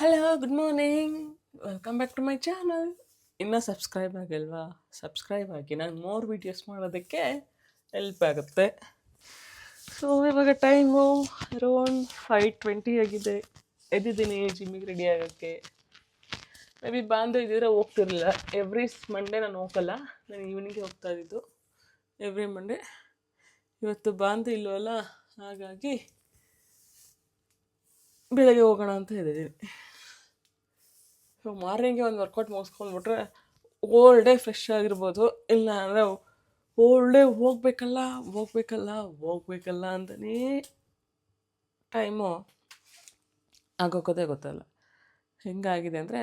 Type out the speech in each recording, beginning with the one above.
Hello good morning welcome back to my channel ಇನ್ನೂ subscribe ಆಗಿಲ್ವಾ? Subscribe ಆಗಿ ನಾನು ಮೋರ್ ವೀಡಿಯೋಸ್ ಮಾಡೋದಕ್ಕೆ ಹೆಲ್ಪ್ ಆಗುತ್ತೆ. ಸೊ ಇವಾಗ ಟೈಮು ಅರೌಂಡ್ ಫೈವ್ ಟ್ವೆಂಟಿ ಆಗಿದೆ. ಎದ್ದಿದ್ದೀನಿ ಜಿಮ್ಮಿಗೆ ರೆಡಿ ಆಗೋಕ್ಕೆ. ಮೇ ಬಿ ಬಾಂಧು ಇದ್ದಿದ್ರೆ ಹೋಗ್ತಿರಲಿಲ್ಲ. ಎವ್ರಿ ಮಂಡೇ ನಾನು ಹೋಗಲ್ಲ. ನಾನು ಈವ್ನಿಂಗೇ ಹೋಗ್ತಾ ಇದ್ದಿದ್ದು ಎವ್ರಿ ಮಂಡೇ ಇವತ್ತು ಬಾಂಧು ಇಲ್ವಲ್ಲ? ಹಾಗಾಗಿ ಬೆಳಗ್ಗೆ ಹೋಗೋಣ ಅಂತ ಇದ್ದೀನಿ. ಸೊ ಮಾರ್ನಿಂಗೆ ಒಂದು ವರ್ಕೌಟ್ ಮುಗಿಸ್ಕೊಂಡ್ಬಿಟ್ರೆ ಓಲ್ ಡೇ ಫ್ರೆಶ್ ಆಗಿರ್ಬೋದು. ಇಲ್ಲ ಅಂದರೆ ಓಲ್ ಡೇ ಹೋಗಬೇಕಲ್ಲ, ಹೋಗ್ಬೇಕಲ್ಲ ಹೋಗ್ಬೇಕಲ್ಲ ಅಂತಲೇ ಟೈಮು ಆಗೋಗೋದೇ ಗೊತ್ತಲ್ಲ. ಹೆಂಗಾಗಿದೆ ಅಂದರೆ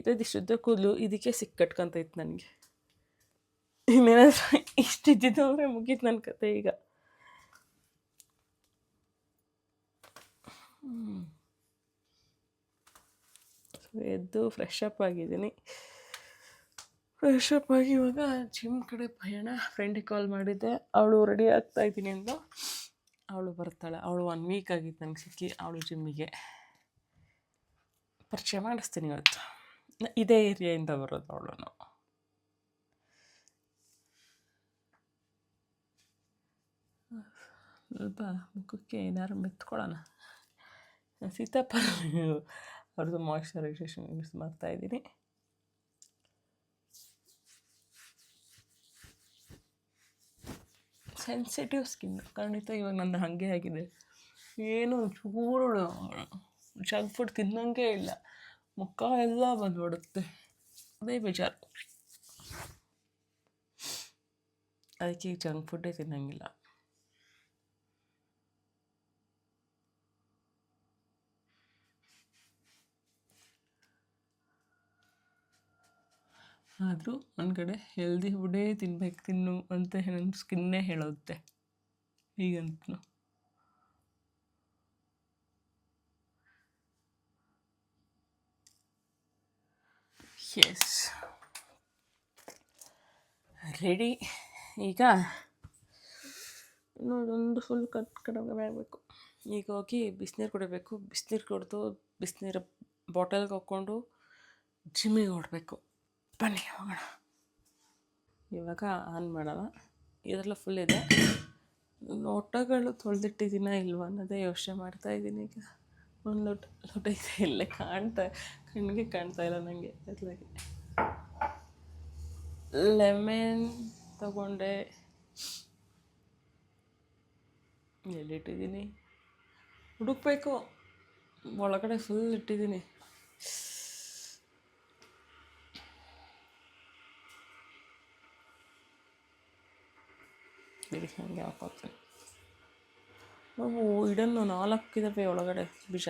ಇರೋದು ಶುದ್ಧ ಕೂದಲು ಇದಕ್ಕೆ ಸಿಕ್ಕಟ್ಕೊಂತೈತೆ ನನಗೆ. ಇನ್ನೇನಾದ್ರೆ ಇಷ್ಟಿದ್ದಿದ್ದು ಅಂದರೆ ಮುಗೀತು ನನ್ನ ಕತೆ ಈಗ. ಸೊ ಎದ್ದು ಫ್ರೆಶ್ ಅಪ್ ಆಗಿದ್ದೀನಿ. ಫ್ರೆಶ್ ಅಪ್ ಆಗಿ ಇವಾಗ ಜಿಮ್ ಕಡೆ ಪಯಣ ಫ್ರೆಂಡಿಗೆ ಕಾಲ್ ಮಾಡಿದ್ದೆ. ಅವಳು ರೆಡಿ ಆಗ್ತಾ ಇದ್ದೀನಿ ಅಂದು ಅವಳು ಬರ್ತಾಳೆ. ಅವಳು ಒನ್ ವೀಕ್ ಆಗಿತ್ತು ನನಗೆ ಸಿಕ್ಕಿ, ಅವಳು ಜಿಮ್ಮಿಗೆ ಪರಿಚಯ ಮಾಡಿಸ್ತೀನಿ ಇವತ್ತು. ಇದೇ ಏರಿಯಾಯಿಂದ ಬರೋದು ಅವಳು ಸ್ವಲ್ಪ ಮುಖಕ್ಕೆ ಏನಾದ್ರು ಮೆತ್ಕೊಳ್ಳೋಣ. ಸೀತಾಫಲ ಅವ್ರದ್ದು ಮಾಯ್ಶ್ಚರೈಸೇಷನ್ ಯೂಸ್ ಮಾಡ್ತಾ ಇದ್ದೀನಿ ಸೆನ್ಸಿಟಿವ್ ಸ್ಕಿನ್ ಖಂಡಿತ ಇವಾಗ ನಂದು ಹಾಗೆ ಆಗಿದೆ ಏನು ಚೂರು ಜಂಕ್ ಫುಡ್ ತಿನ್ನೋಂಗೆ ಇಲ್ಲ ಮುಖ ಎಲ್ಲ ಬಂದ್ಬಿಡುತ್ತೆ ಅದೇ ಬೇಜಾರು ಅದಕ್ಕೆ ಜಂಕ್ ಫುಡ್ಡೇ ತಿನ್ನಂಗಿಲ್ಲ ಆದರೂ ಒಂದು ಕಡೆ ಹೆಲ್ದಿ ಫುಡೇ ತಿನ್ಬೇಕು, ತಿನ್ನು ಅಂತ ನನ್ನ ಸ್ಕಿನ್ನೇ ಹೇಳುತ್ತೆ. ಈಗಂತೂ ಎಸ್ ರೆಡಿ ಈಗ ಇನ್ನೊಂದು ಫುಲ್ ಕಟ್ ಕಡಿಮೆ ಆಗಬೇಕು ಈಗ ಹೋಗಿ ಬಿಸಿನೀರು ಕುಡಿಬೇಕು. ಬಿಸಿನೀರು ಕುಡಿದು ಬಿಸಿನೀರು ಬಾಟಲ್ಗೆ ಹಾಕ್ಕೊಂಡು ಜಿಮ್ಮಿಗೆ ಹೊರಡಬೇಕು. ಬನ್ನಿ, ಹೋಗೋಣ. ಇವಾಗ ಆನ್ ಮಾಡೋಣ ಇದೆಲ್ಲ ಫುಲ್ ಇದೆ. ಲೋಟಗಳು ತೊಳೆದಿಟ್ಟಿದ್ದೀನ ಇಲ್ವ ಅನ್ನೋದೇ ಯೋಚನೆ ಮಾಡ್ತಾ ಇದ್ದೀನಿ ಈಗ. ಒಂದು ಲೋಟ ಲೋಟ ಇದೆ ಇಲ್ಲೇ ಕಾಣ್ತಾ ಕಣ್ಣಿಗೆ ಕಾಣ್ತಾ ಇಲ್ಲ ನನಗೆ ಅದಕ್ಕೆ ಲೆಮೆನ್ ತಗೊಂಡೆ. ಎಲ್ಲಿಟ್ಟಿದ್ದೀನಿ ಹುಡುಕ್ಬೇಕು. ಒಳಗಡೆ ಫುಲ್ ಇಟ್ಟಿದ್ದೀನಿ. ಬಿಡಿ ಹಂಗೆ ಹಾಕೋತೀನಿ ನಾವು ಇಡನ್ನು ನಾಲ್ಕಿದಾವೆ ಒಳಗಡೆ ಬೀಜ.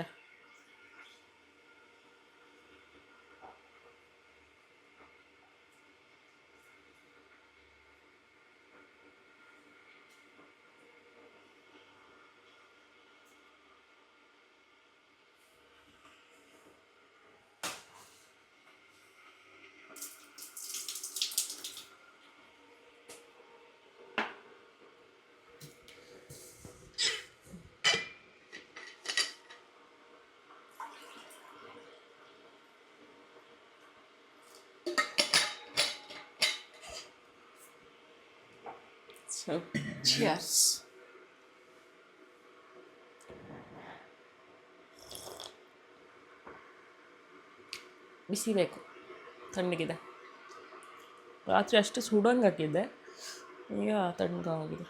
ಸೊ ಚಿಯರ್ಸ್ ಬಿಸಿ ಬೇಕು ತಣ್ಣಗಿದೆ ರಾತ್ರಿ ಅಷ್ಟು ಸುಡಂಗೆ ಹಾಕಿದ್ದೆ ಈಗ ತಣ್ಣಗಾಗಿದೆ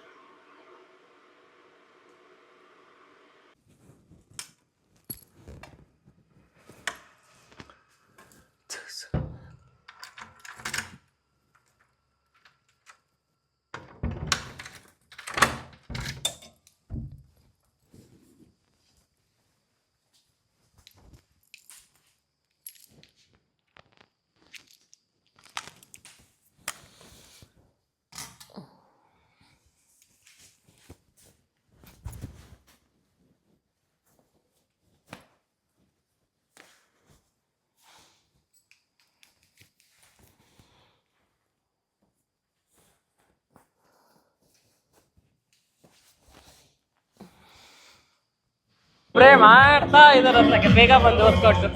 ಸ್ಪ್ರೇ ಮಾಡ್ತಾ ಇದಾರೆ ಅದ್ರಾಗೆ ಬೇಗ ಬಂದು ಓದ್ಕೊಟ್ಟು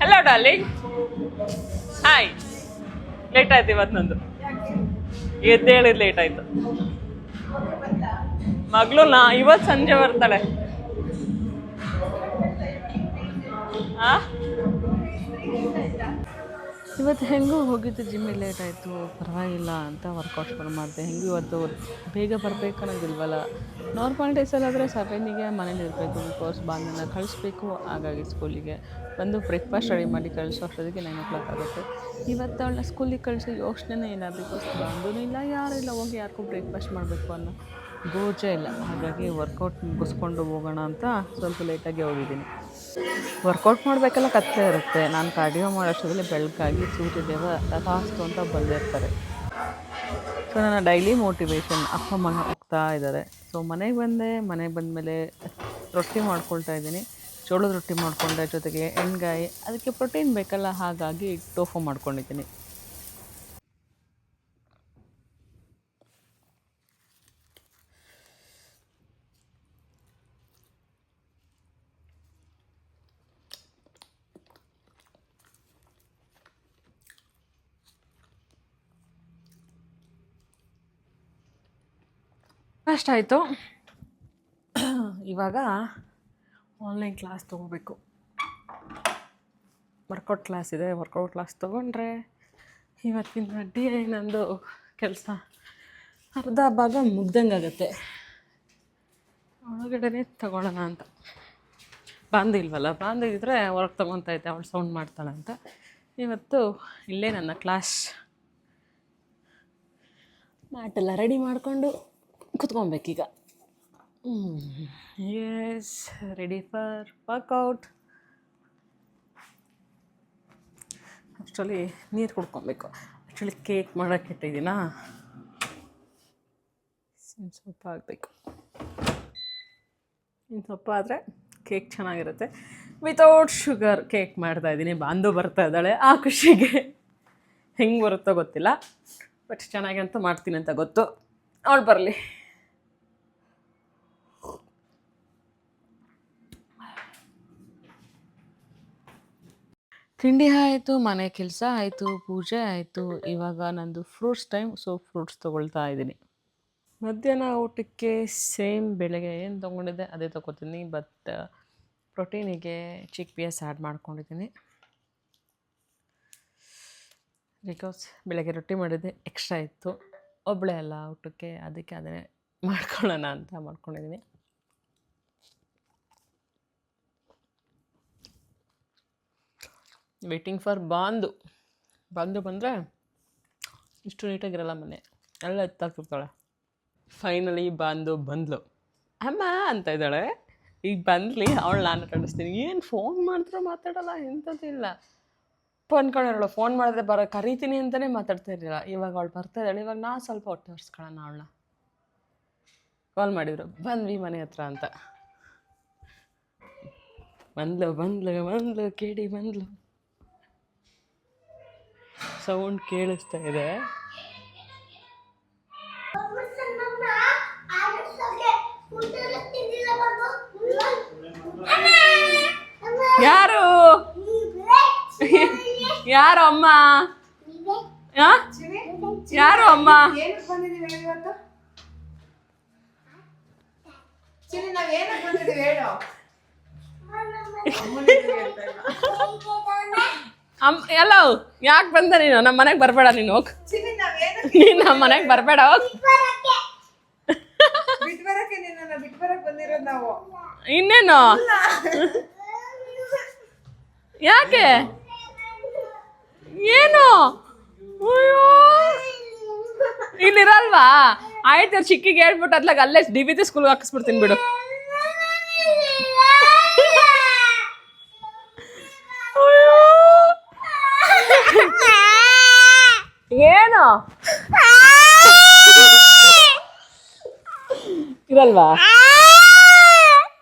ಹಲೋ ಡಾರ್ಲಿಂಗ್ ಹಾಯ್ ಲೇಟ್ ಆಯ್ತು ಇವತ್ತು ನಂದು. ಎದ್ದೇಳಿದ್ ಲೇಟ್ ಆಯ್ತು. ಮಗಳು ನಾ ಇವತ್ತು ಸಂಜೆ ಬರ್ತಾಳೆ. ಆ? ಇವತ್ತು ಹೆಂಗೂ ಹೋಗಿದ್ದು ಜಿಮ್ಮಿಗೆ ಲೇಟ್ ಆಯಿತು, ಪರವಾಗಿಲ್ಲ ಅಂತ ವರ್ಕೌಟ್ಸ್ಗಳು ಮಾಡಿದೆ. ಹೆಂಗೂ ಇವತ್ತು ಬೇಗ ಬರಬೇಕು ಅನ್ನೋದಿಲ್ವಲ್ಲ. ನಾರ್ಮಲ್ ಡೇಸಲ್ಲಾದರೆ ಸೆವೆನಿಗೆ ಮನೇಲಿ ಇರಬೇಕು ಬಿಕಾಸ್ ಬಾಂಧನ ಕಳಿಸ್ಬೇಕು. ಹಾಗಾಗಿ ಸ್ಕೂಲಿಗೆ ಬಂದು ಬ್ರೇಕ್ಫಾಸ್ಟ್ ರೆಡಿ ಮಾಡಿ ಕಳಿಸೋ ಅಷ್ಟೊತ್ತಿಗೆ ನೈನ್ ಓ ಕ್ಲಾಕ್ ಆಗುತ್ತೆ. ಇವತ್ತು ಅವಳನ್ನ ಸ್ಕೂಲಿಗೆ ಕಳಿಸೋ ಯೋಚನೆ ಇಲ್ಲ. ಬಿಕಾಸ್ ಬಂದೂ ಇಲ್ಲ, ಯಾರೂ ಇಲ್ಲ, ಹೋಗಿ ಯಾರಿಗೂ ಬ್ರೇಕ್ಫಾಸ್ಟ್ ಮಾಡಬೇಕು ಅನ್ನೋ ಗೋಚ ಇಲ್ಲ. ಹಾಗಾಗಿ ವರ್ಕೌಟ್ ಮುಗಿಸ್ಕೊಂಡು ಹೋಗೋಣ ಅಂತ ಸ್ವಲ್ಪ ಲೇಟಾಗಿ ಹೋಗಿದ್ದೀನಿ. ವರ್ಕೌಟ್ ಮಾಡಬೇಕೆಲ್ಲ ಕತ್ತಲೆ ಇರುತ್ತೆ. ನಾನು ಕಾರ್ಡಿಯೋ ಮಾಡೋಷ್ಟರಲ್ಲಿ ಬೆಳಕಾಗಿ ಸೂರ್ಯದೇವ ಲಾಸ್ಟು ಅಂತ ಬಂದಿರ್ತಾರೆ. ಸೊ ನನ್ನ ಡೈಲಿ ಮೋಟಿವೇಶನ್ ಅಪ್ಪ ಅಮ್ಮ ಹೋಗ್ತಾ ಇದ್ದಾರೆ. ಸೊ ಮನೆಗೆ ಬಂದೆ. ಮನೆಗೆ ಬಂದಮೇಲೆ ರೊಟ್ಟಿ ಮಾಡ್ಕೊಳ್ತಾ ಇದ್ದೀನಿ. ಜೋಳದ ರೊಟ್ಟಿ ಮಾಡ್ಕೊಂಡೆ. ಜೊತೆಗೆ ಎಣ್ಗಾಯಿ. ಅದಕ್ಕೆ ಪ್ರೋಟೀನ್ ಬೇಕಲ್ಲ, ಹಾಗಾಗಿ ಟೋಫು ಮಾಡ್ಕೊಂಡಿದ್ದೀನಿ. ಅಷ್ಟಾಯಿತು ಇವಾಗ ಆನ್ಲೈನ್ ಕ್ಲಾಸ್ ತೊಗೋಬೇಕು. ವರ್ಕೌಟ್ ಕ್ಲಾಸ್ ಇದೆ ವರ್ಕೌಟ್ ಕ್ಲಾಸ್ ತೊಗೊಂಡ್ರೆ ಇವತ್ತಿನ ಡಿ ನಂದು ಕೆಲಸ? ಅರ್ಧ ಭಾಗ ಮುಗ್ದಂಗಾಗತ್ತೆ ಒಳಗಡೆನೇ ತಗೊಳ್ಳೋಣ ಅಂತ. ಬಾಂಧು ಇಲ್ವಲ್ಲ ಬಾಂಧು ಇದ್ದರೆ ಹೊರಗೆ ತೊಗೊತಾ ಇದ್ದೆ, ಅವಳು ಸೌಂಡ್ ಮಾಡ್ತಾಳೆ ಅಂತ. ಇವತ್ತು ಇಲ್ಲೇ ನನ್ನ ಕ್ಲಾಸ್ ಮ್ಯಾಟೆಲ್ಲ ರೆಡಿ ಮಾಡಿಕೊಂಡು ಕುತ್ಕೊಬೇಕೀಗ ಎಸ್ ರೆಡಿ ಫಾರ್ ವರ್ಕೌಟ್ ಅಷ್ಟರಲ್ಲಿ ನೀರು ಕುಡ್ಕೊಬೇಕು. ಆ್ಯಕ್ಚುಲಿ ಕೇಕ್ ಮಾಡೋಕ್ಕೆ ಇಟ್ಟಿದ್ದೀನಾ? ಇನ್ನು ಸ್ವಲ್ಪ ಆಗಬೇಕು. ಇನ್ನು ಸ್ವಲ್ಪ ಆದರೆ ಕೇಕ್ ಚೆನ್ನಾಗಿರುತ್ತೆ. ವಿತೌಟ್ ಶುಗರ್ ಕೇಕ್ ಮಾಡ್ತಾ ಇದ್ದೀನಿ. ಬಾಂಧು ಬರ್ತಾ ಇದ್ದಾಳೆ. ಆ ಖುಷಿಗೆ ಹೆಂಗೆ ಬರುತ್ತೋ ಗೊತ್ತಿಲ್ಲ. ಬಟ್ ಚೆನ್ನಾಗಿ ಅಂತ ಮಾಡ್ತೀನಿ ಅಂತ ಗೊತ್ತು. ಅವಳು ಬರಲಿ. ತಿಂಡಿ ಆಯಿತು, ಮನೆ ಕೆಲಸ ಆಯಿತು, ಪೂಜೆ ಆಯಿತು, ಇವಾಗ ನಂದು ಫ್ರೂಟ್ಸ್ ಟೈಮ್ ಸೊ ಫ್ರೂಟ್ಸ್ ತೊಗೊಳ್ತಾ ಇದ್ದೀನಿ. ಮಧ್ಯಾಹ್ನ ಊಟಕ್ಕೆ ಸೇಮ್ ಬೆಳಗ್ಗೆ ಏನು ತೊಗೊಂಡಿದ್ದೆ, ಅದೇ ತೊಗೋತೀನಿ ಬಟ್ ಪ್ರೋಟೀನಿಗೆ ಚಿಕ್ ಪಿಯಸ್ ಆ್ಯಡ್ ಮಾಡ್ಕೊಂಡಿದ್ದೀನಿ. ಬಿಕಾಸ್ ಬೆಳಗ್ಗೆ ರೊಟ್ಟಿ ಮಾಡಿದ್ದೆ ಎಕ್ಸ್ಟ್ರಾ ಇತ್ತು. ಒಬ್ಬಳೆ ಅಲ್ಲ ಊಟಕ್ಕೆ, ಅದಕ್ಕೆ ಅದನ್ನೇ ಮಾಡ್ಕೊಳ್ಳೋಣ ಅಂತ ಮಾಡ್ಕೊಂಡಿದ್ದೀನಿ. ವೇಟಿಂಗ್ ಫಾರ್ ಬಾಂದು, ಬಂದು ಬಂದರೆ ಇಷ್ಟು ನೀಟಾಗಿರಲ್ಲ ಮನೆ. ಎಲ್ಲ ಎತ್ತಾಕಿರ್ತಾಳೆ ಫೈನಲಿ ಬಂದು ಬಂದ್ಲು. ಅಮ್ಮ ಅಂತ ಇದ್ದಾಳೆ. ಈಗ ಬಂದ್ಲಿ ಅವಳು ನಾನು ಕಳಿಸ್ತೀನಿ. ಏನು ಫೋನ್ ಮಾಡಿದ್ರು ಮಾತಾಡಲ್ಲ ಎಂಥದ್ದಿಲ್ಲ ಇಲ್ಲ. ಫೋನ್ ಮಾಡಿದ್ರೆ ಬರ ಕರಿತೀನಿ ಅಂತಲೇ ಮಾತಾಡ್ತಾ ಇರಲಿಲ್ಲ. ಇವಾಗ ಅವಳು ಬರ್ತಾ ಇದ್ದಾಳೆ. ಇವಾಗ ನಾ ಸ್ವಲ್ಪ ಹೊಟ್ಟೆ ಹೊರ್ಸ್ಕೊಳ್ಳೋಣ ಅವಳನ್ನ. ಕಾಲ್ ಮಾಡಿದರು. ಬಂದ್ವಿ ಮನೆ ಹತ್ರ ಅಂತ. ಬಂದ್ಲು ಬಂದ್ಲು ಬಂದ್ಲು ಕೇಳಿ ಬಂದ್ಲು. ಸೌಂಡ್ ಕೇಳಿಸ್ತಾ ಇದೆ. ಯಾರು? ಯಾರು ಅಮ್ಮ? ಯಾರು ಅಮ್ಮ? ಹೇಳು ಇವತ್ತು ಚಿನ್ನಿ ನಾವ್ ಏನಕ್ಕೆ ಬಂದಿದ್ದೀವಿ ಹೇಳು ಅಮ್ ಎಲ್ಲೋ ಯಾಕೆ ಬಂದ ನೀನು? ನಮ್ಮ ಮನೆಗೆ ಬರಬೇಡ ನೀನು ಹೋಗ್. ನೀನು ನಮ್ಮ ಮನೆಗೆ ಬರಬೇಡ ಹೋಗ್. ಇನ್ನೇನು? ಯಾಕೆ? ಏನು? ಅಯ್ಯೋ. ಇಲ್ಲಿರಲ್ವಾ? ಆಯ್ತು ಚಿಕ್ಕಿಗೆ ಹೇಳ್ಬಿಟ್ಟು ಅದ್ಲಾಗ ಅಲ್ಲೇ ಡಿ ಬಿ ಟಿ ಸ್ಕೂಲ್ಗೆ ಹಾಕಿಸ್ಬಿಡ್ತೀನಿ ಬಿಡು. ಏನು ಇರಲ್ವಾ?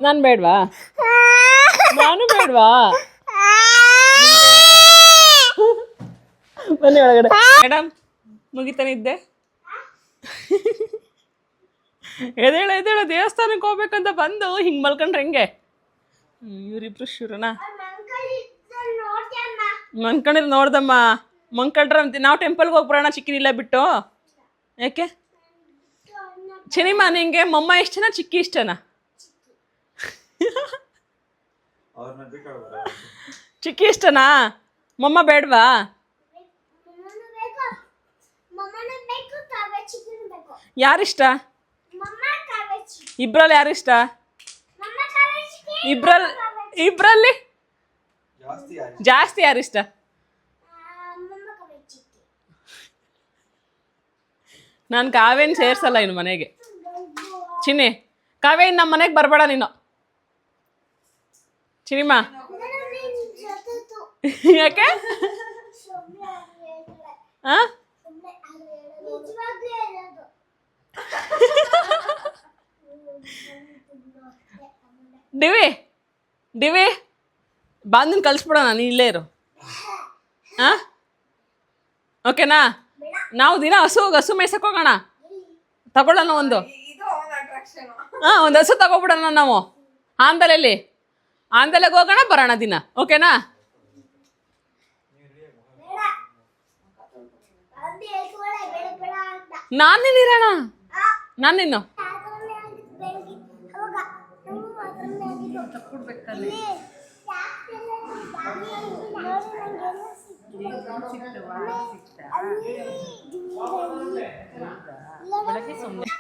ನಾನು ಬೇಡ್ವಾ? ನಾನು ಬೇಡ್ವಾ? ಬನ್ನಿ ಒಳಗಡೆ. ಮೇಡಮ್ ಮುಗಿತಾನೆ ಇದ್ದೆ. ಎದೇಳ ಎದೇಳ ದೇವಸ್ಥಾನಕ್ಕೆ ಹೋಗ್ಬೇಕಂತ ಬಂದು ಹಿಂಗೆ ಮಲ್ಕೊಂಡ್ರೆ ಹೆಂಗೆ? ಇವರಿಬ್ರು ಶುರುನಾ? ಮನ್ಕೊಂಡಿರ್ ನೋಡ್ದಮ್ಮ. ಮಂಕಳ್ರ ಅಂತ ನಾವು ಟೆಂಪಲ್ಗೆ ಹೋಗಿ ಬರೋಣ ಚಿಕ್ಕಿನಿಲ್ಲ ಬಿಟ್ಟು. ಯಾಕೆ? ಚಿನಿಮ ನಿಂಗೆ ಮೊಮ್ಮ ಇಷ್ಟನಾ ಚಿಕ್ಕಿ ಇಷ್ಟನಾ ಚಿಕ್ಕಿ ಇಷ್ಟನಾ ಮೊಮ್ಮ ಬೇಡವಾ? ಯಾರಿಷ್ಟ? ಇಬ್ರಲ್ಲಿ ಯಾರಿಷ್ಟ? ಇಬ್ರಲ್ಲಿ ಇಬ್ರಲ್ಲಿ ಜಾಸ್ತಿ ಯಾರಿಷ್ಟ? ನಾನು ಕಾವೇನ್ ಸೇರ್ಸಲ್ಲ ಇನ್ನು ಮನೆಗೆ. ಚಿನ್ನಿ ಕಾವ್ಯ ಇನ್ನು ನಮ್ಮ ಮನೆಗೆ ಬರಬೇಡ ನೀನು. ಚಿನಿಮ ನಾನು ನಿನ್ ಯಾಕೆ? ಹಾಂ ಡಿವಿ ಡಿವಿ ಬಾಂಧನ್ ಕಳಿಸ್ಬಿಡೋಣ, ನೀ ಇಲ್ಲೇ ಇರು. ಹಾಂ ಓಕೆನಾ? ನಾವು ದಿನ ಹಸು ಹಸು ಮೇಯ್ಸಕ್ ಹೋಗೋಣ. ತಗೊಳ್ಳೋಣ ಒಂದು. ಹಾ ಒಂದು ಹಸು ತಗೊಬಿಡೋಣ ನಾವು. ಆಂದಲೆಯಲ್ಲಿ ಆಂದಲೆಗೆ ಹೋಗೋಣ ಬರೋಣ ದಿನ. ಓಕೆನಾ ನಾನು ನಿನ್ನಿರೋಣ ನಾನು ನಿನ್ನು ಕೊಡ್ಬೇಕಲ್ಲ ಬೆಳಗ್ಗೆ ಸುಮ್ಮನೆ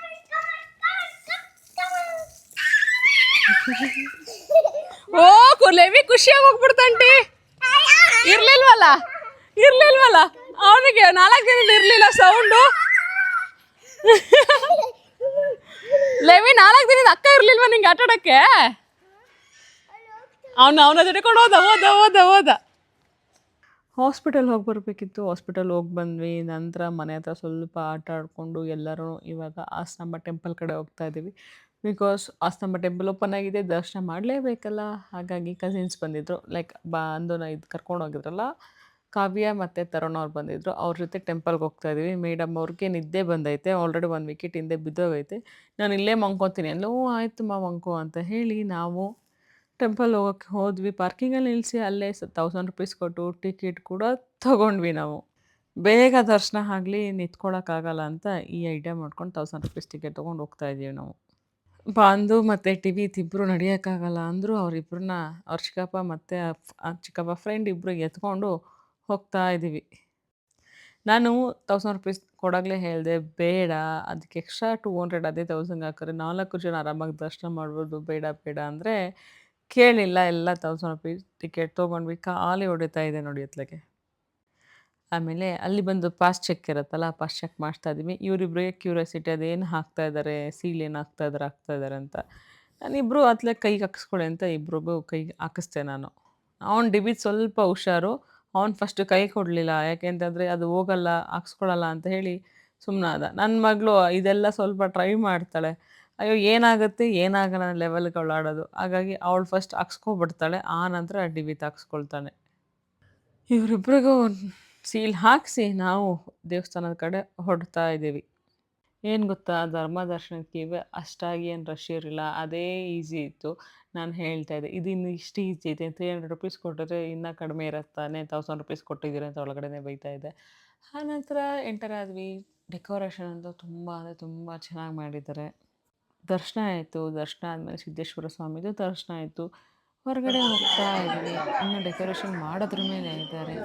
ಓ ಕುರ್ಲೇವಿ ಖುಷಿಯಾಗಿ ಹೋಗ್ಬಿಡ್ತಂಟಿ ಇರ್ಲಿಲ್ವಲ್ಲ ಇರ್ಲಿಲ್ವಲ್ಲ ಅವನಿಗೆ ನಾಲ್ಕು ದಿನ ಇರ್ಲಿಲ್ಲ ಸೌಂಡು ಲೇವಿ ನಾಲ್ಕು ದಿನದ ಅಕ್ಕ ಇರ್ಲಿಲ್ವಾ ನಿಂಗೆ ಆಟಾಡಕ್ಕೆ ಅವನ ಅವನು ಜೊತೆಕೊಂಡು ಹೋದ ಹೋದ ಹೋದ ಹೋದ ಹಾಸ್ಪಿಟಲ್ ಹೋಗಿ ಬರಬೇಕಿತ್ತು. ಹಾಸ್ಪಿಟಲ್ ಹೋಗಿ ಬಂದ್ವಿ. ನಂತರ ಮನೆ ಹತ್ರ ಸ್ವಲ್ಪ ಆಟ ಆಡಿಕೊಂಡು ಎಲ್ಲರೂ ಇವಾಗ ಆಸ್ತಂಬ ಟೆಂಪಲ್ ಕಡೆ ಹೋಗ್ತಾ ಇದ್ದೀವಿ ಬಿಕಾಸ್ ಆಸ್ತಂಬ ಟೆಂಪಲ್ ಓಪನ್ ಆಗಿದೆ. ದರ್ಶನ ಮಾಡಲೇಬೇಕಲ್ಲ. ಹಾಗಾಗಿ ಕಸಿನ್ಸ್ ಬಂದಿದ್ದರು ಲೈಕ್ ಬಂದು ಇದು ಕರ್ಕೊಂಡು ಹೋಗಿದ್ರಲ್ಲ? ಕಾವ್ಯ ಮತ್ತು ತರುಣ್ ಅವ್ರು ಬಂದಿದ್ದರು ಅವ್ರ ಜೊತೆ ಟೆಂಪಲ್ಗೆ ಹೋಗ್ತಾ ಇದ್ದೀವಿ ಮೇಡಮ್ ಅವ್ರಿಗೆ ನಿದ್ದೆ ಬಂದೈತೆ. ಆಲ್ರೆಡಿ ಒಂದು ವಿಕೆಟ್ ಹಿಂದೆ ಬಿದ್ದೋಗೈತೆ. ನಾನು ಇಲ್ಲೇ ಮಂಕೋತೀನಿ ಅಲ್ಲೋ ಆಯಿತು ಮಾ ಮಂಕೋ ಅಂತ ಹೇಳಿ ನಾವು ಟೆಂಪಲ್ ಹೋಗೋಕ್ಕೆ ಹೋದ್ವಿ. ಪಾರ್ಕಿಂಗಲ್ಲಿ ನಿಲ್ಲಿಸಿ ಅಲ್ಲೇ ತೌಸಂಡ್ ರುಪೀಸ್ ಕೊಟ್ಟು ಟಿಕೆಟ್ ಕೂಡ ತಗೊಂಡ್ವಿ ನಾವು. ಬೇಗ ದರ್ಶನ ಆಗಲಿ ನಿಂತ್ಕೊಳ್ಳೋಕ್ಕಾಗಲ್ಲ ಅಂತ ಈ ಐಡಿಯಾ ಮಾಡ್ಕೊಂಡು ತೌಸಂಡ್ ರುಪೀಸ್ ಟಿಕೆಟ್ ತೊಗೊಂಡು ಹೋಗ್ತಾ ಇದ್ದೀವಿ ನಾವು. ಬಾಂದು ಮತ್ತು ಟಿವಿ ಇಬ್ಬರು ನಡೆಯೋಕ್ಕಾಗಲ್ಲ ಅಂದರು ಅವರಿಬ್ಬರನ್ನ ಅವ್ರ ಚಿಕ್ಕಪ್ಪ ಮತ್ತು ಚಿಕ್ಕಪ್ಪ ಫ್ರೆಂಡ್ ಇಬ್ಬರು ಎತ್ಕೊಂಡು ಹೋಗ್ತಾ ಇದ್ದೀವಿ. ನಾನು ತೌಸಂಡ್ ರುಪೀಸ್ ಕೊಡಾಗಲೇ ಹೇಳಿದೆ, ಬೇಡ ಅದಕ್ಕೆ ಎಕ್ಸ್ಟ್ರಾ ಟೂ ಹಂಡ್ರೆಡ್ ಅದೇ ತೌಸಂಡ್ ಹಾಕಿದ್ರೆ ನಾಲ್ಕು ಜನ ಆರಾಮಾಗಿ ದರ್ಶನ ಮಾಡ್ಬೋದು, ಬೇಡ ಬೇಡ. ಅಂದರೆ ಕೇಳಿಲ್ಲ ಎಲ್ಲ ತೌಸಂಡ್ ರುಪೀಸ್ ಟಿಕೆಟ್ ತೊಗೊಂಡ್ವಿ. ಖಾಲಿ ಹೊಡಿತಾ ಇದೆ ನೋಡಿ ಅತ್ಲಕ್ಕೆ ಆಮೇಲೆ ಅಲ್ಲಿ ಬಂದು ಪಾಸ್ ಚೆಕ್ ಇರುತ್ತಲ್ಲ ಪಾಸ್ ಚೆಕ್ ಮಾಡ್ತಾ ಇದ್ದೀವಿ. ಇವರಿಬ್ರಿಗೆ ಕ್ಯೂರಿಯಾಸಿಟಿ ಅದೇನು ಹಾಕ್ತಾ ಇದ್ದಾರೆ ಸೀಲ್ ಏನು ಹಾಕ್ತಾ ಇದ್ದಾರೆ ಹಾಕ್ತಾ ಇದ್ದಾರೆ ಅಂತ. ನಾನಿಬ್ಬರು ಅತ್ಲೆ ಕೈಗೆ ಹಾಕಿಸ್ಕೊಳ್ಳಿ ಅಂತ ಇಬ್ಬರಿಗೂ ಕೈಗೆ ಹಾಕಿಸ್ತೆ ನಾನು. ಅವ್ನು ಡಿಬಿಟ್ ಸ್ವಲ್ಪ ಹುಷಾರು, ಅವ್ನು ಫಸ್ಟ್ ಕೈ ಕೊಡಲಿಲ್ಲ. ಯಾಕೆಂತಂದರೆ ಅದು ಹೋಗಲ್ಲ ಹಾಕ್ಸ್ಕೊಳ್ಳಲ್ಲ ಅಂತ ಹೇಳಿ ಸುಮ್ಮನಾದ ನನ್ನ ಮಗಳು ಇದೆಲ್ಲ ಸ್ವಲ್ಪ ಟ್ರೈ ಮಾಡ್ತಾಳೆ. ಅಯ್ಯೋ, ಏನಾಗುತ್ತೆ? ಏನಾಗಲ್ಲ ಲೆವೆಲ್ಗೆ ಅವಳು ಆಡೋದು ಹಾಗಾಗಿ ಅವಳು ಫಸ್ಟ್ ಹಾಕ್ಸ್ಕೊಬಿಡ್ತಾಳೆ ಆ ನಂತರ ಡಿಬಿತ್ ಹಾಕ್ಸ್ಕೊಳ್ತಾನೆ ಇವರಿಬ್ರಿಗೂ ಸೀಲ್ ಹಾಕಿಸಿ ನಾವು ದೇವಸ್ಥಾನದ ಕಡೆ ಹೊಡ್ತಾ ಇದ್ದೀವಿ. ಏನು ಗೊತ್ತಾ? ಧರ್ಮ ದರ್ಶನಕ್ಕೆ ಅಷ್ಟಾಗಿ ಏನು ರಶ್ ಇರಲಿಲ್ಲ. ಅದೇ ಈಸಿ ಇತ್ತು. ನಾನು ಹೇಳ್ತಾ ಇದ್ದೆ, ಇದು ಇನ್ನು ಇಷ್ಟು ಈಸಿ ಐತೆ. ತ್ರೀ ಹಂಡ್ರೆಡ್ ರುಪೀಸ್ ಕೊಟ್ಟರೆ ಇನ್ನೂ ಕಡಿಮೆ ಇರುತ್ತಾನೆ. ತೌಸಂಡ್ ರುಪೀಸ್ ಕೊಟ್ಟಿದ್ದೀರಿ ಅಂತ ಒಳಗಡೆ ಬೈತಾ ಇದ್ದೆ. ಆನಂತರ ಎಂಟರ್ ಆದ್ವಿ. ಡೆಕೋರೇಷನ್ ಅಂತೂ ತುಂಬ ಅಂದರೆ ತುಂಬ ಚೆನ್ನಾಗಿ ಮಾಡಿದ್ದಾರೆ. ದರ್ಶನ ಆಯಿತು, ದರ್ಶನ ಆದಮೇಲೆ ಸಿದ್ದೇಶ್ವರ ಸ್ವಾಮಿದು ದರ್ಶನ ಆಯಿತು. ಹೊರಗಡೆ ಹೋಗ್ತಾ ಇದ್ವಿ. ಇನ್ನು ಡೆಕೋರೇಷನ್ ಮಾಡೋದ್ರ ಮೇಲೆ ಇದ್ದಾರೆ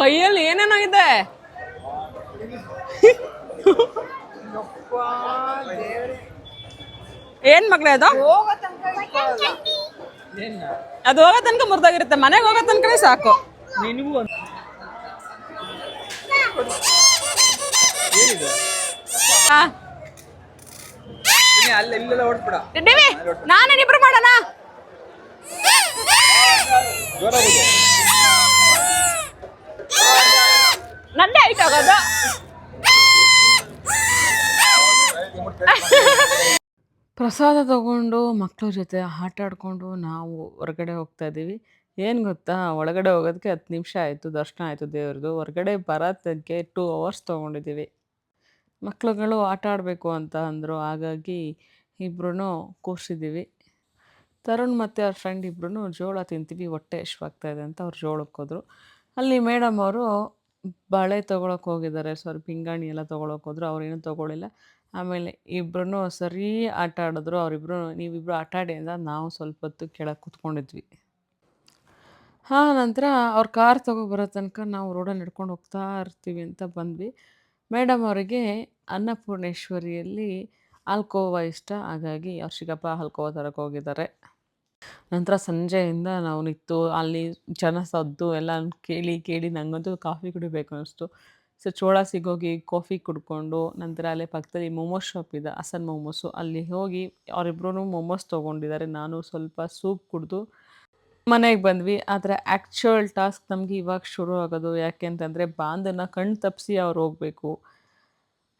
ಕೈಯಲ್ಲಿ ಏನೇನೋ ಇದೆ? ಏನ್ ಮಗಳೇ ಅದು? ಅದು ಹೋಗೋ ತನಕ ಮುರಿದಾಗಿರುತ್ತೆ. ಮನೆಗೆ ಹೋಗೋ ತನಕನೇ ಸಾಕು. ನಿನಗೂ ಅಲ್ಲಿ ಇಲ್ಲೆಲ್ಲ ಓಡಿಸ್ಬಿಡ. ನಾನೇನಿಬ್ರು ಮಾಡೋಣ? ನಂದೇ ಆಯ್ತು ಆಗೋದು. ಪ್ರಸಾದ ತಗೊಂಡು ಮಕ್ಕಳ ಜೊತೆ ಆಟ ಆಡ್ಕೊಂಡು ನಾವು ಹೊರಗಡೆ ಹೋಗ್ತಾ ಇದ್ದೀವಿ. ಏನು ಗೊತ್ತಾ? ಒಳಗಡೆ ಹೋಗೋದಕ್ಕೆ ಹತ್ತು ನಿಮಿಷ ಆಯಿತು, ದರ್ಶನ ಆಯಿತು ದೇವ್ರದ್ದು ಹೊರಗಡೆ ಬರೋದಕ್ಕೆ ಟೂ ಅವರ್ಸ್ ತೊಗೊಂಡಿದ್ದೀವಿ ಮಕ್ಕಳುಗಳು ಆಟ ಆಡಬೇಕು ಅಂತ ಅಂದರು. ಹಾಗಾಗಿ ಇಬ್ಬರೂ ಕೂರಿಸಿದ್ದೀವಿ ತರುಣ್ ಮತ್ತು ಅವ್ರ ಫ್ರೆಂಡ್ ಇಬ್ಬರೂ ಜೋಳ ತಿಂತೀವಿ. ಹೊಟ್ಟೆ ಹಶ್ವಾಗ್ತಾ ಇದೆ ಅಂತ ಅವ್ರು ಜೋಳಕ್ಕೆ ಹೋದರು. ಅಲ್ಲಿ ಮೇಡಮ್ ಅವರು ಬಳೆ ತೊಗೊಳಕ್ಕೆ ಹೋಗಿದ್ದಾರೆ ಸರ್. ಪಿಂಗಾಣಿ ಎಲ್ಲ ತೊಗೊಳಕ್ಕೆ ಹೋದ್ರು. ಅವ್ರೇನು ತೊಗೊಳಿಲ್ಲ. ಆಮೇಲೆ ಇಬ್ಬರೂ ಸರಿ ಆಟ ಆಡಿದ್ರು. ಅವರಿಬ್ಬರು ನೀವಿಬ್ರು ಆಟ ಆಡಿ ನಾವು ಸ್ವಲ್ಪ ಹೊತ್ತು ಕೆಳಗೆ ಕೂತ್ಕೊಂಡಿದ್ವಿ. ಹಾಂ, ನಂತರ ಅವ್ರ ಕಾರ್ ತೊಗೊಬರೋ ತನಕ ನಾವು ರೋಡಲ್ಲಿ ನಡ್ಕೊಂಡು ಹೋಗ್ತಾ ಇರ್ತೀವಿ ಅಂತ ಬಂದ್ವಿ. ಮೇಡಮ್ ಅವರಿಗೆ ಅನ್ನಪೂರ್ಣೇಶ್ವರಿಯಲ್ಲಿ ಆಲ್ಕೋವಾ ಇಷ್ಟ, ಹಾಗಾಗಿ ಅವ್ರ ಶಿಗಪ್ಪ ಆಲ್ಕೋವಾ ತರಕ್ಕೆ ಹೋಗಿದ್ದಾರೆ. ನಂತರ ಸಂಜೆಯಿಂದ ನಾವು ನಿಂತು ಅಲ್ಲಿ ಜನ ಸದ್ದು ಎಲ್ಲ ಕೇಳಿ ಕೇಳಿ ನನಗಂತೂ ಕಾಫಿ ಕುಡಿಬೇಕು ಅನ್ನಿಸ್ತು. ಸೊ, ಚೋಳ ಸಿಗೋಗಿ ಕಾಫಿ ಕುಡ್ಕೊಂಡು ನಂತರ ಅಲ್ಲೇ ಪಕ್ಕದಲ್ಲಿ ಮೋಮೋಸ್ ಶಾಪ್ ಇದೆ, ಹಸನ್ ಮೋಮೋಸು. ಅಲ್ಲಿ ಹೋಗಿ ಅವರಿಬ್ರು ಮೋಮೋಸ್ ತೊಗೊಂಡಿದ್ದಾರೆ. ನಾನು ಸ್ವಲ್ಪ ಸೂಪ್ ಕುಡಿದು ಮನೆಗೆ ಬಂದ್ವಿ. ಆದರೆ ಆ್ಯಕ್ಚುಯಲ್ ಟಾಸ್ಕ್ ನಮಗೆ ಇವಾಗ ಶುರು ಆಗೋದು. ಯಾಕೆ ಅಂತಂದರೆ ಬಾಂಧನ ಕಣ್ಣು ತಪ್ಪಿಸಿ ಅವ್ರು ಹೋಗಬೇಕು.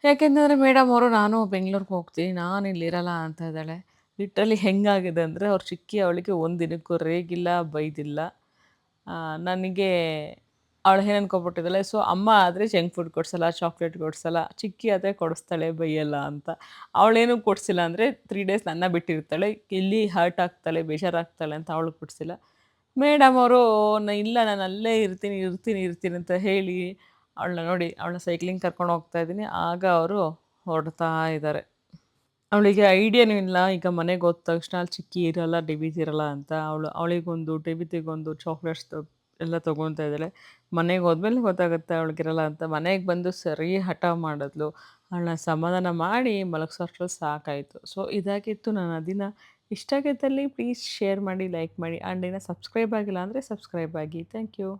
ಯಾಕೆಂತಂದರೆ ಮೇಡಮ್ ಅವರು ನಾನು ಬೆಂಗ್ಳೂರಿಗೆ ಹೋಗ್ತೀನಿ. ನಾನು ಇಲ್ಲಿರಲ್ಲ ಅಂತ ಇದ್ದಾಳೆ. ಲಿಟ್ರಲಿ ಹೆಂಗಾಗಿದೆ ಅಂದರೆ ಅವ್ರು ಚಿಕ್ಕಿ ಅವಳಿಗೆ ಒಂದು ದಿನಕ್ಕೂ ರೇಗಿಲ್ಲ ಬೈದಿಲ್ಲ. ನನಗೆ ಅವಳು ಏನು ಅನ್ಕೊಬಿಟ್ಟಿದ್ದಾಳೆ ಸೊ ಅಮ್ಮ ಆದರೆ ಜಂಕ್ ಫುಡ್ ಕೊಡಿಸಲ್ಲ, ಚಾಕ್ಲೇಟ್ ಕೊಡಿಸಲ್ಲ, ಚಿಕ್ಕಿ ಆದರೆ ಕೊಡಿಸ್ತಾಳೆ ಬೈಯಲ್ಲ ಅಂತ. ಅವಳೇನು ಕೊಡಿಸಿಲ್ಲ ಅಂದರೆ ತ್ರೀ ಡೇಸ್ ನನ್ನ ಬಿಟ್ಟಿರ್ತಾಳೆ. ಇಲ್ಲಿ ಹರ್ಟ್ ಆಗ್ತಾಳೆ ಬೇಜಾರಾಗ್ತಾಳೆ ಅಂತ ಅವಳು ಕೊಡಿಸಿಲ್ಲ. ಮೇಡಮ್ ಅವರು ಇಲ್ಲ, ನಾನು ಅಲ್ಲೇ ಇರ್ತೀನಿ ಇರ್ತೀನಿ ಇರ್ತೀನಿ ಅಂತ ಹೇಳಿ ಅವಳನ್ನ ನೋಡಿ ಅವಳನ್ನ ಸೈಕ್ಲಿಂಗ್ ಕರ್ಕೊಂಡು ಹೋಗ್ತಾ ಇದ್ದೀನಿ. ಆಗ ಅವರು ಹೊರಡ್ತಾ ಇದ್ದಾರೆ. ಅವಳಿಗೆ ಐಡಿಯಾನೂ ಇಲ್ಲ. ಈಗ ಮನೆಗೆ ಹೋದ ತಕ್ಷಣ ಅಲ್ಲಿ ಚಿಕ್ಕಿ ಇರಲ್ಲ ಡೆಬಿತ್ ಇರಲ್ಲ ಅಂತ ಅವಳು, ಅವಳಿಗೊಂದು, ಡೆಬಿತಿಗೊಂದು ಚಾಕ್ಲೇಟ್ಸ್ ಎಲ್ಲ ತೊಗೊತಾ ಇದ್ದಾಳೆ. ಮನೆಗೆ ಹೋದ್ಮೇಲೆ ಗೊತ್ತಾಗುತ್ತೆ ಅವಳಿಗಿರಲ್ಲ ಅಂತ. ಮನೆಗೆ ಬಂದು ಸರಿ ಹಠ ಮಾಡಿದ್ಲು. ಅವಳನ್ನ ಸಮಾಧಾನ ಮಾಡಿ ಮಲಗಿಸೋಷ್ಟ್ರಲ್ಲಿ ಸಾಕಾಯಿತು. ಸೊ, ಇದಾಗಿತ್ತು ನನ್ನ ದಿನ. ಇಷ್ಟ ಆಗಿದ್ದಲ್ಲಿ ಪ್ಲೀಸ್ ಶೇರ್ ಮಾಡಿ ಲೈಕ್ ಮಾಡಿ ಆ್ಯಂಡ್ ಇನ್ನು ಸಬ್ಸ್ಕ್ರೈಬ್ ಆಗಿಲ್ಲ ಅಂದರೆ ಸಬ್ಸ್ಕ್ರೈಬ್ ಆಗಿ. Thank you